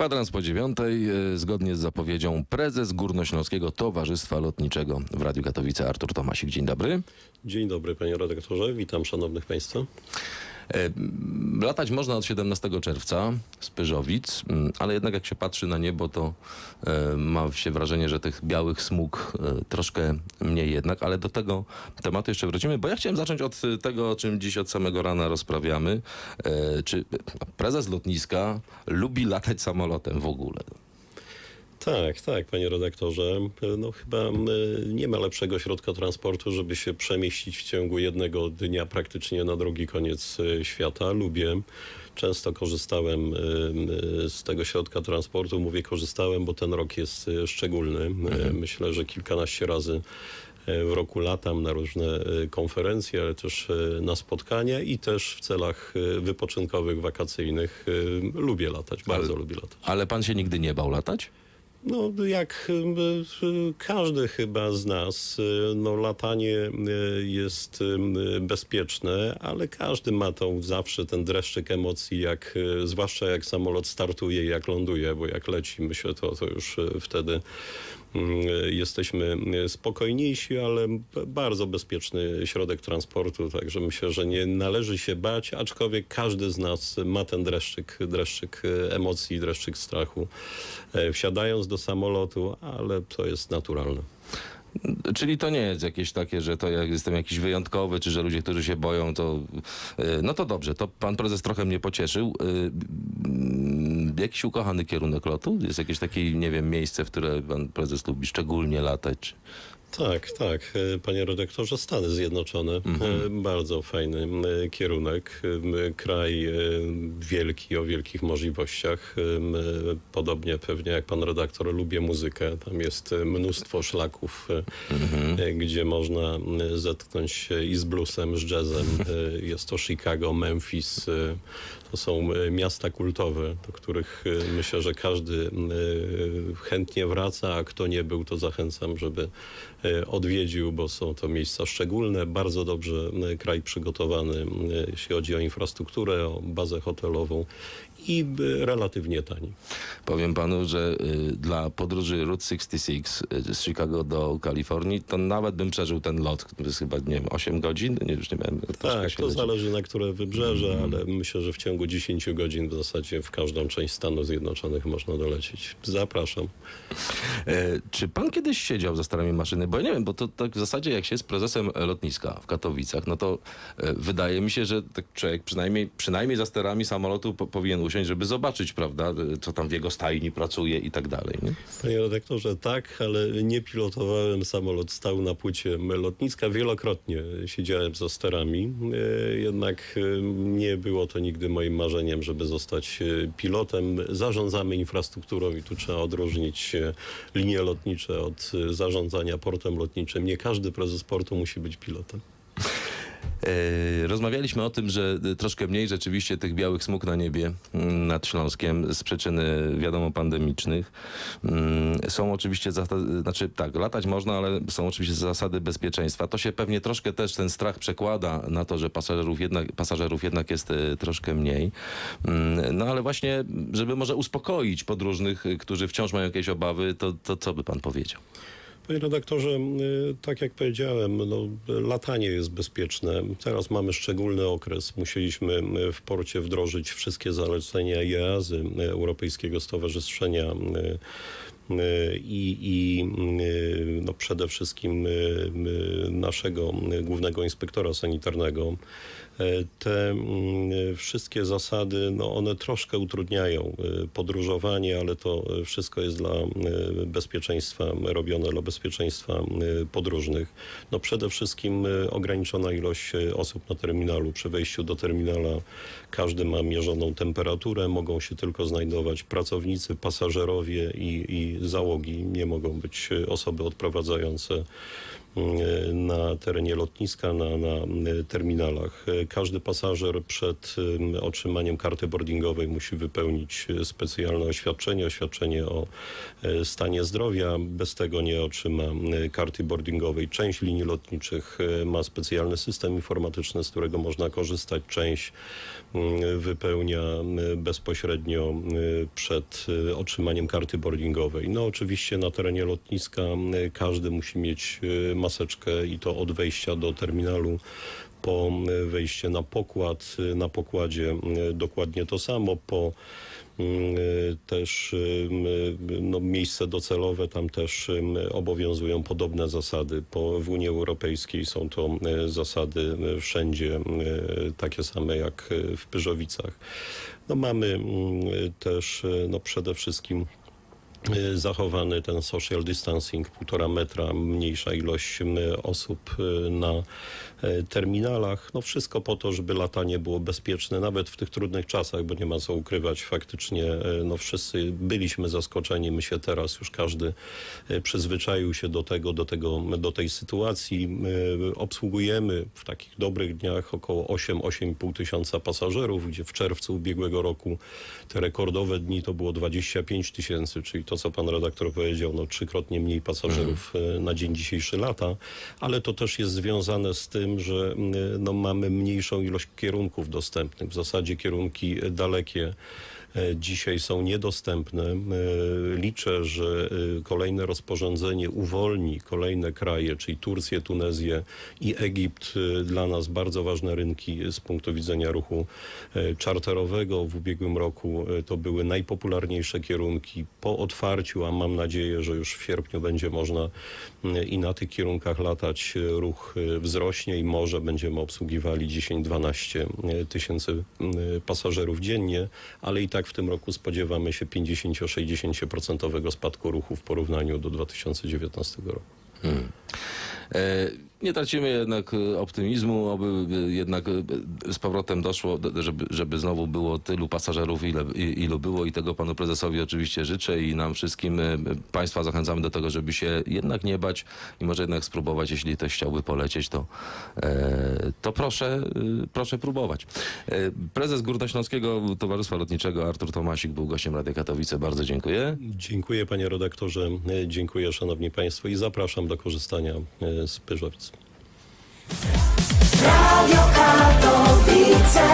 Kwadrans po dziewiątej, e, zgodnie z zapowiedzią prezes Górnośląskiego Towarzystwa Lotniczego w Radiu Katowice Artur Tomasik. Dzień dobry. Dzień dobry panie redaktorze, witam szanownych państwa. Latać można od 17 czerwca z Pyżowic, mm, ale jednak jak się patrzy na niebo, to ma się wrażenie, że tych białych smug e, troszkę mniej jednak, ale do tego tematu jeszcze wrócimy, bo ja chciałem zacząć od e, tego, o czym dziś od samego rana rozprawiamy. E, Czy prezes lotniska lubi latać samolotem w ogóle? Tak, tak, panie redaktorze. No chyba e, nie ma lepszego środka transportu, żeby się przemieścić w ciągu jednego dnia praktycznie na drugi koniec e, świata. Lubię. Często korzystałem e, z tego środka transportu. Mówię korzystałem, bo ten rok jest szczególny. E, Myślę, że kilkanaście razy w roku latam na różne konferencje, ale też na spotkania i też w celach wypoczynkowych, wakacyjnych. Lubię latać, bardzo lubię latać. Ale pan się nigdy nie bał latać? No, jak y, każdy chyba z nas, y, no, latanie y, jest bezpieczne, ale każdy ma tą zawsze ten dreszczyk emocji, jak, zwłaszcza jak samolot startuje jak ląduje, bo jak leci, myślę, to, to już wtedy jesteśmy y, spokojniejsi, ale bardzo bezpieczny środek transportu, także myślę, że nie należy się bać, aczkolwiek każdy z nas ma ten dreszczyk, dreszczyk emocji, dreszczyk strachu, e, wsiadając do samolotu, ale to jest naturalne. Czyli to nie jest jakieś takie, że to ja jestem jakiś wyjątkowy, czy że ludzie, którzy się boją, to y, no to dobrze, to pan prezes trochę mnie pocieszył. Jakiś ukochany kierunek lotu? Jest jakieś takie, nie wiem, miejsce, w które pan prezes lubi szczególnie latać? Tak, tak, e, panie redaktorze, Stany Zjednoczone. E, Bardzo fajny e, kierunek. Kraj wielki, o wielkich możliwościach. Podobnie pewnie jak pan redaktor, lubię muzykę. Tam jest mnóstwo szlaków, e, gdzie można zetknąć się i z bluesem, z jazzem. E, Jest to Chicago, Memphis. To są miasta kultowe, do których myślę, że każdy chętnie wraca, a kto nie był, to zachęcam, żeby odwiedził, bo są to miejsca szczególne, bardzo dobrze e, kraj przygotowany, e, jeśli chodzi o infrastrukturę, o bazę hotelową i relatywnie tani. Powiem panu, że y, dla podróży Route 66 y, z Chicago do Kalifornii, to nawet bym przeżył ten lot, to jest chyba, nie wiem, 8 godzin? Nie, już nie wiem. Tak, to zależy na które wybrzeże, ale myślę, że w ciągu 10 godzin w zasadzie w każdą część Stanów Zjednoczonych można dolecieć. Zapraszam. E, czy pan kiedyś siedział za starami maszyny? Bo ja nie wiem, bo to tak w zasadzie jak się jest prezesem lotniska w Katowicach, no to e, wydaje mi się, że tak człowiek przynajmniej, przynajmniej za sterami samolotu po, powinien usiąść, żeby zobaczyć, prawda, co tam w jego stajni pracuje i tak dalej. Nie? Panie redaktorze, tak, ale nie pilotowałem samolot, stał na płycie lotniska. Wielokrotnie siedziałem za sterami, e, jednak e, nie było to nigdy moim marzeniem, żeby zostać e, pilotem. Zarządzamy infrastrukturą i tu trzeba odróżnić linie lotnicze od zarządzania portem lotniczym. Nie każdy prezes portu musi być pilotem. E, Rozmawialiśmy o tym, że e, troszkę mniej rzeczywiście tych białych smug na niebie mm, nad Śląskiem z przyczyny wiadomo pandemicznych. Mm, Są oczywiście zasady, znaczy tak, latać można, ale są oczywiście zasady bezpieczeństwa. To się pewnie troszkę też ten strach przekłada na to, że pasażerów jednak, pasażerów jednak jest e, troszkę mniej. Mm, No ale właśnie, żeby może uspokoić podróżnych, e, którzy wciąż mają jakieś obawy, to, to co by pan powiedział? Panie redaktorze, y, tak jak powiedziałem, no, latanie jest bezpieczne. Teraz mamy szczególny okres. Musieliśmy y, w porcie wdrożyć wszystkie zalecenia EASY, y, Europejskiego Stowarzyszenia i, i no, przede wszystkim naszego głównego inspektora sanitarnego. E, Te mm, wszystkie zasady, no one troszkę utrudniają y, podróżowanie, ale to wszystko jest dla bezpieczeństwa robione, dla bezpieczeństwa podróżnych. No przede wszystkim ograniczona ilość osób na terminalu. Przy wejściu do terminala każdy ma mierzoną temperaturę, mogą się tylko znajdować pracownicy, pasażerowie i, i załogi. Nie mogą być osoby odprowadzające na terenie lotniska, na, na y, terminalach. Y, Każdy pasażer przed otrzymaniem karty boardingowej musi wypełnić specjalne oświadczenie, oświadczenie o stanie zdrowia. Bez tego nie otrzyma karty boardingowej. Część linii lotniczych ma specjalny system informatyczny, z którego można korzystać. Część wypełnia bezpośrednio przed otrzymaniem karty boardingowej. No oczywiście na terenie lotniska każdy musi mieć maseczkę i to od wejścia do terminalu po y, wejście na pokład. Y, Na pokładzie y, dokładnie to samo. Po y, też no, miejsce docelowe, tam też obowiązują podobne zasady. Po, w Unii Europejskiej są to zasady wszędzie takie same jak w Pyrzowicach. No, mamy y, też no, przede wszystkim zachowany ten social distancing, półtora metra, mniejsza ilość m, osób y, na y, terminalach. No wszystko po to, żeby latanie było bezpieczne, nawet w tych trudnych czasach, bo nie ma co ukrywać. Faktycznie y, no wszyscy byliśmy zaskoczeni. My się teraz już każdy y, przyzwyczaił się do tego, do, tego, do tej sytuacji. Y, Obsługujemy w takich dobrych dniach około 8-8,5 tysiąca pasażerów, gdzie w czerwcu ubiegłego roku te rekordowe dni to było 25 tysięcy, czyli to, co pan redaktor powiedział, no trzykrotnie mniej pasażerów e, na dzień dzisiejszy lata, ale to też jest związane z tym, że m, no, mamy mniejszą ilość kierunków dostępnych. W zasadzie kierunki dalekie e, dzisiaj są niedostępne. E, Liczę, że e, kolejne rozporządzenie uwolni kolejne kraje, czyli Turcję, Tunezję i Egipt, e, dla nas bardzo ważne rynki z punktu widzenia ruchu e, czarterowego. W ubiegłym roku e, to były najpopularniejsze kierunki. Po otwarciu, a mam nadzieję, że już w sierpniu będzie można i na tych kierunkach latać, e, ruch e, wzrośnie i może będziemy obsługiwali 10-12 tysięcy pasażerów dziennie, ale i tak w tym roku spodziewamy się 50-60% spadku ruchu w porównaniu do 2019 roku. E, Nie tracimy jednak e, optymizmu, oby e, jednak e, z powrotem doszło, żeby, żeby znowu było tylu pasażerów, ile, ilu było i tego panu prezesowi oczywiście życzę i nam wszystkim państwa zachęcamy do tego, żeby się jednak nie bać i może jednak spróbować, jeśli ktoś chciałby polecieć, to, e, to proszę, proszę próbować. E, Prezes Górnośląskiego Towarzystwa Lotniczego Artur Tomasik był gościem Radia Katowice. Bardzo dziękuję. Dziękuję panie redaktorze, e, dziękuję szanowni państwo i zapraszam do korzystania z Pyżowic. Radio Katowice.